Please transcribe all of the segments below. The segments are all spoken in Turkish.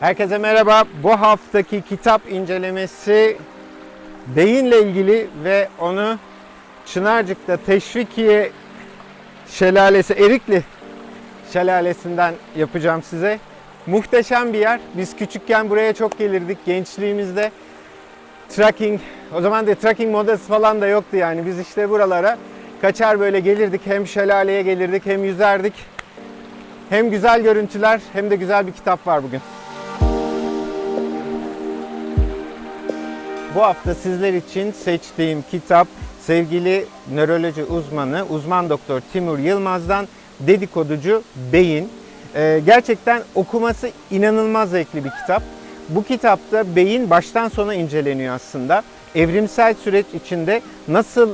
Herkese merhaba. Bu haftaki kitap incelemesi beyinle ilgili ve onu Çınarcık'ta Teşvikiye Şelalesi, Erikli Şelalesi'nden yapacağım size. Muhteşem bir yer. Biz küçükken buraya çok gelirdik gençliğimizde. Trekking, o zaman da trekking modası falan da yoktu yani. Biz işte buralara kaçar böyle gelirdik. Hem şelaleye gelirdik hem yüzerdik. Hem güzel görüntüler hem de güzel bir kitap var bugün. Bu hafta sizler için seçtiğim kitap sevgili nöroloji uzmanı, uzman doktor Timur Yılmaz'dan Dedikoducu Beyin. Ee, gerçekten okuması inanılmaz zevkli bir kitap. Bu kitapta beyin baştan sona inceleniyor aslında. Evrimsel süreç içinde nasıl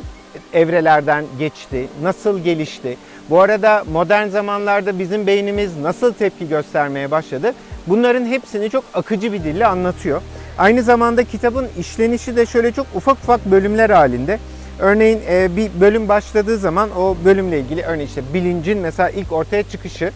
evrelerden geçti, nasıl gelişti. Bu arada modern zamanlarda bizim beynimiz nasıl tepki göstermeye başladı. Bunların hepsini çok akıcı bir dille anlatıyor. Aynı zamanda kitabın işlenişi de şöyle çok ufak ufak bölümler halinde. Örneğin e, bir bölüm başladığı zaman o bölümle ilgili örneğin işte bilincin mesela ilk ortaya çıkışı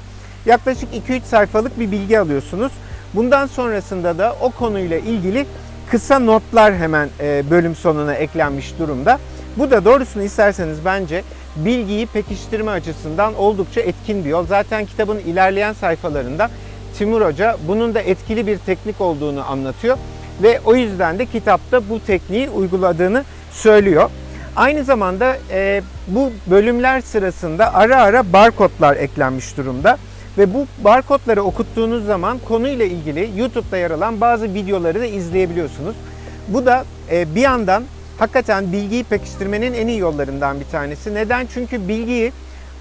yaklaşık 2-3 sayfalık bir bilgi alıyorsunuz. Bundan sonrasında da o konuyla ilgili kısa notlar hemen e, bölüm sonuna eklenmiş durumda. Bu da doğrusunu isterseniz bence bilgiyi pekiştirme açısından oldukça etkin bir yol. Zaten kitabın ilerleyen sayfalarında Timur Hoca bunun da etkili bir teknik olduğunu anlatıyor ve o yüzden de kitapta bu tekniği uyguladığını söylüyor. Aynı zamanda e, bu bölümler sırasında ara ara barkodlar eklenmiş durumda ve bu barkodları okuttuğunuz zaman konuyla ilgili YouTube'da yer alan bazı videoları da izleyebiliyorsunuz. Bu da e, bir yandan hakikaten bilgiyi pekiştirmenin en iyi yollarından bir tanesi. Neden? Çünkü bilgiyi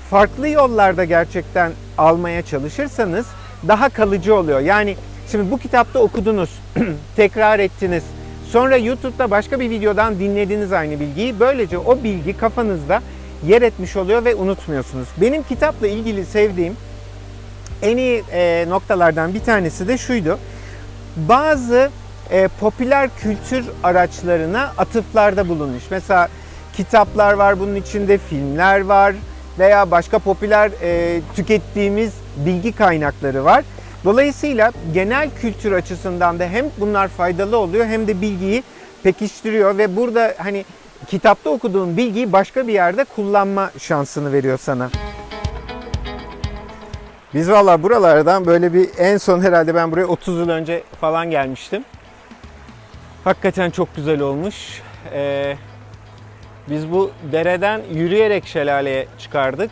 farklı yollarda gerçekten almaya çalışırsanız daha kalıcı oluyor. Yani şimdi bu kitapta okudunuz, tekrar ettiniz. Sonra YouTube'da başka bir videodan dinlediniz aynı bilgiyi. Böylece o bilgi kafanızda yer etmiş oluyor ve unutmuyorsunuz. Benim kitapla ilgili sevdiğim en iyi e, noktalardan bir tanesi de şuydu. Bazı e, popüler kültür araçlarına atıflarda bulunmuş. Mesela kitaplar var bunun içinde, filmler var veya başka popüler e, tükettiğimiz bilgi kaynakları var. Dolayısıyla genel kültür açısından da hem bunlar faydalı oluyor hem de bilgiyi pekiştiriyor ve burada hani kitapta okuduğun bilgiyi başka bir yerde kullanma şansını veriyor sana. Biz valla buralardan böyle bir en son herhalde ben buraya 30 yıl önce falan gelmiştim. Hakikaten çok güzel olmuş. Ee, biz bu dereden yürüyerek şelaleye çıkardık.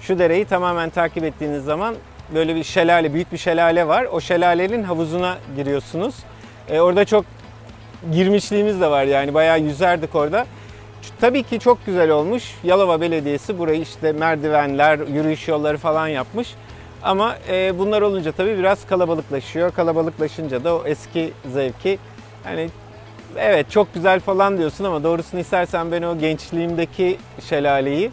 Şu dereyi tamamen takip ettiğiniz zaman böyle bir şelale, büyük bir şelale var. O şelalenin havuzuna giriyorsunuz. Ee, orada çok girmişliğimiz de var yani bayağı yüzerdik orada. Tabii ki çok güzel olmuş. Yalova Belediyesi burayı işte merdivenler, yürüyüş yolları falan yapmış. Ama e, bunlar olunca tabii biraz kalabalıklaşıyor. Kalabalıklaşınca da o eski zevki hani evet çok güzel falan diyorsun ama doğrusunu istersen ben o gençliğimdeki şelaleyi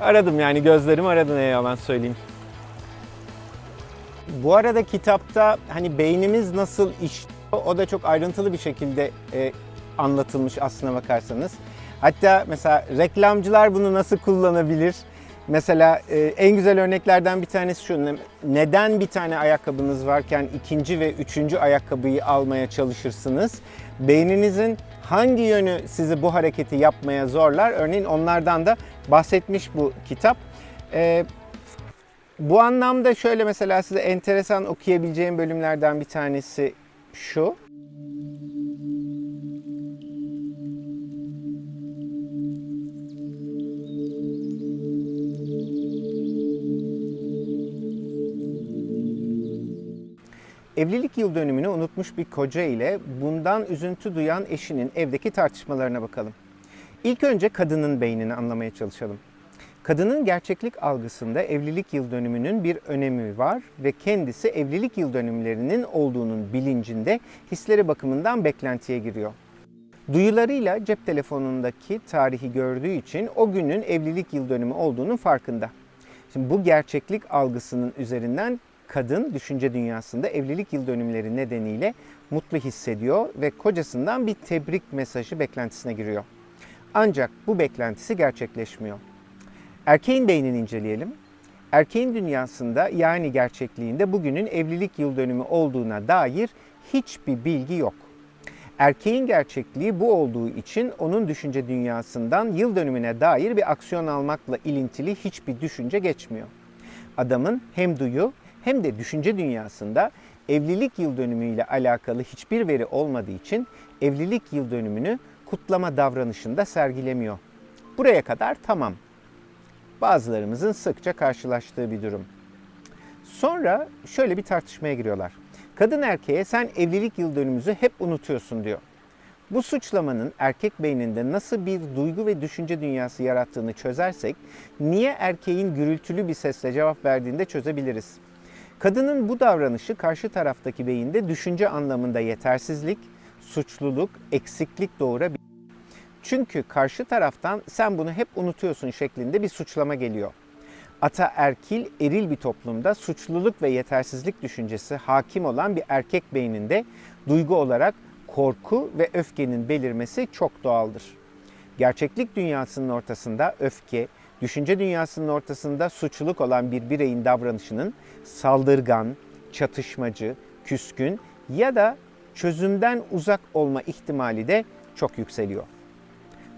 aradım yani gözlerim aradı ne yalan söyleyeyim. Bu arada kitapta hani beynimiz nasıl iş o da çok ayrıntılı bir şekilde e, anlatılmış aslına bakarsanız. Hatta mesela reklamcılar bunu nasıl kullanabilir? Mesela e, en güzel örneklerden bir tanesi şu. ne- Neden bir tane ayakkabınız varken ikinci ve üçüncü ayakkabıyı almaya çalışırsınız? Beyninizin hangi yönü sizi bu hareketi yapmaya zorlar? Örneğin onlardan da bahsetmiş bu kitap. E, bu anlamda şöyle mesela size enteresan okuyabileceğim bölümlerden bir tanesi şu. Evlilik yıl dönümünü unutmuş bir koca ile bundan üzüntü duyan eşinin evdeki tartışmalarına bakalım. İlk önce kadının beynini anlamaya çalışalım. Kadının gerçeklik algısında evlilik yıl dönümünün bir önemi var ve kendisi evlilik yıl dönümlerinin olduğunun bilincinde hisleri bakımından beklentiye giriyor. Duyularıyla cep telefonundaki tarihi gördüğü için o günün evlilik yıl dönümü olduğunun farkında. Şimdi bu gerçeklik algısının üzerinden kadın düşünce dünyasında evlilik yıl dönümleri nedeniyle mutlu hissediyor ve kocasından bir tebrik mesajı beklentisine giriyor. Ancak bu beklentisi gerçekleşmiyor. Erkeğin beynini inceleyelim. Erkeğin dünyasında yani gerçekliğinde bugünün evlilik yıl dönümü olduğuna dair hiçbir bilgi yok. Erkeğin gerçekliği bu olduğu için onun düşünce dünyasından yıl dönümüne dair bir aksiyon almakla ilintili hiçbir düşünce geçmiyor. Adamın hem duyu hem de düşünce dünyasında evlilik yıl dönümüyle alakalı hiçbir veri olmadığı için evlilik yıl dönümünü kutlama davranışında sergilemiyor. Buraya kadar tamam. Bazılarımızın sıkça karşılaştığı bir durum. Sonra şöyle bir tartışmaya giriyorlar. Kadın erkeğe sen evlilik yıl dönümümüzü hep unutuyorsun diyor. Bu suçlamanın erkek beyninde nasıl bir duygu ve düşünce dünyası yarattığını çözersek niye erkeğin gürültülü bir sesle cevap verdiğinde çözebiliriz. Kadının bu davranışı karşı taraftaki beyinde düşünce anlamında yetersizlik, suçluluk, eksiklik doğurabilir. Çünkü karşı taraftan sen bunu hep unutuyorsun şeklinde bir suçlama geliyor. Ataerkil, eril bir toplumda suçluluk ve yetersizlik düşüncesi hakim olan bir erkek beyninde duygu olarak korku ve öfkenin belirmesi çok doğaldır. Gerçeklik dünyasının ortasında öfke, düşünce dünyasının ortasında suçluluk olan bir bireyin davranışının saldırgan, çatışmacı, küskün ya da çözümden uzak olma ihtimali de çok yükseliyor.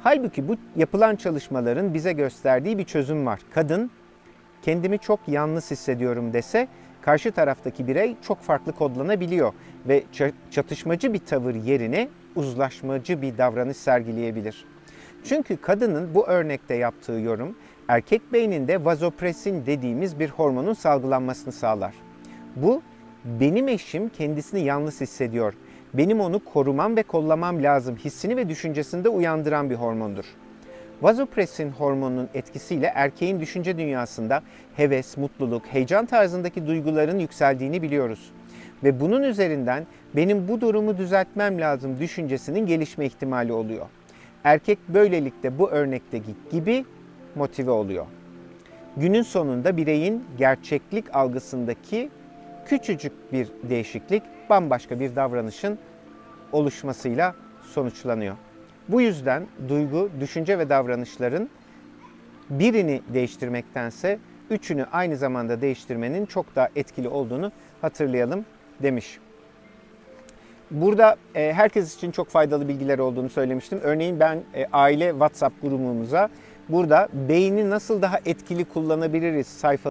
Halbuki bu yapılan çalışmaların bize gösterdiği bir çözüm var. Kadın kendimi çok yalnız hissediyorum dese karşı taraftaki birey çok farklı kodlanabiliyor ve çatışmacı bir tavır yerine uzlaşmacı bir davranış sergileyebilir. Çünkü kadının bu örnekte yaptığı yorum erkek beyninde vazopresin dediğimiz bir hormonun salgılanmasını sağlar. Bu benim eşim kendisini yalnız hissediyor. Benim onu korumam ve kollamam lazım hissini ve düşüncesinde uyandıran bir hormondur. Vazopresin hormonunun etkisiyle erkeğin düşünce dünyasında heves, mutluluk, heyecan tarzındaki duyguların yükseldiğini biliyoruz. Ve bunun üzerinden benim bu durumu düzeltmem lazım düşüncesinin gelişme ihtimali oluyor. Erkek böylelikle bu örnekteki gibi motive oluyor. Günün sonunda bireyin gerçeklik algısındaki küçücük bir değişiklik bambaşka bir davranışın oluşmasıyla sonuçlanıyor. Bu yüzden duygu, düşünce ve davranışların birini değiştirmektense üçünü aynı zamanda değiştirmenin çok daha etkili olduğunu hatırlayalım demiş. Burada e, herkes için çok faydalı bilgiler olduğunu söylemiştim. Örneğin ben e, aile WhatsApp grubumuza burada beyni nasıl daha etkili kullanabiliriz sayfa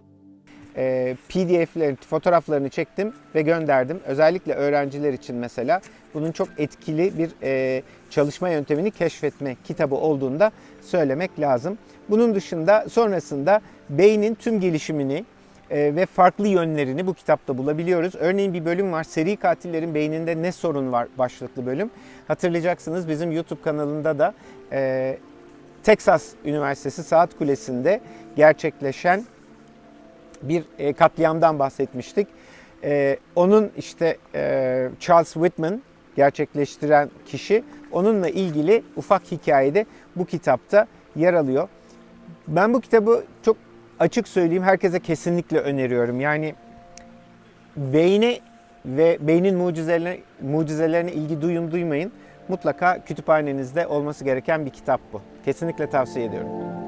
e, PDF'lerini, fotoğraflarını çektim ve gönderdim. Özellikle öğrenciler için mesela bunun çok etkili bir e, çalışma yöntemini keşfetme kitabı olduğunu da söylemek lazım. Bunun dışında sonrasında beynin tüm gelişimini e, ve farklı yönlerini bu kitapta bulabiliyoruz. Örneğin bir bölüm var seri katillerin beyninde ne sorun var başlıklı bölüm. Hatırlayacaksınız bizim YouTube kanalında da e, Texas Üniversitesi Saat Kulesi'nde gerçekleşen bir e, katliamdan bahsetmiştik. E, onun işte e, Charles Whitman gerçekleştiren kişi onunla ilgili ufak hikayede bu kitapta yer alıyor. Ben bu kitabı çok açık söyleyeyim herkese kesinlikle öneriyorum. Yani beyne ve beynin mucizelerine, mucizelerine ilgi duyun duymayın. Mutlaka kütüphanenizde olması gereken bir kitap bu. Kesinlikle tavsiye ediyorum.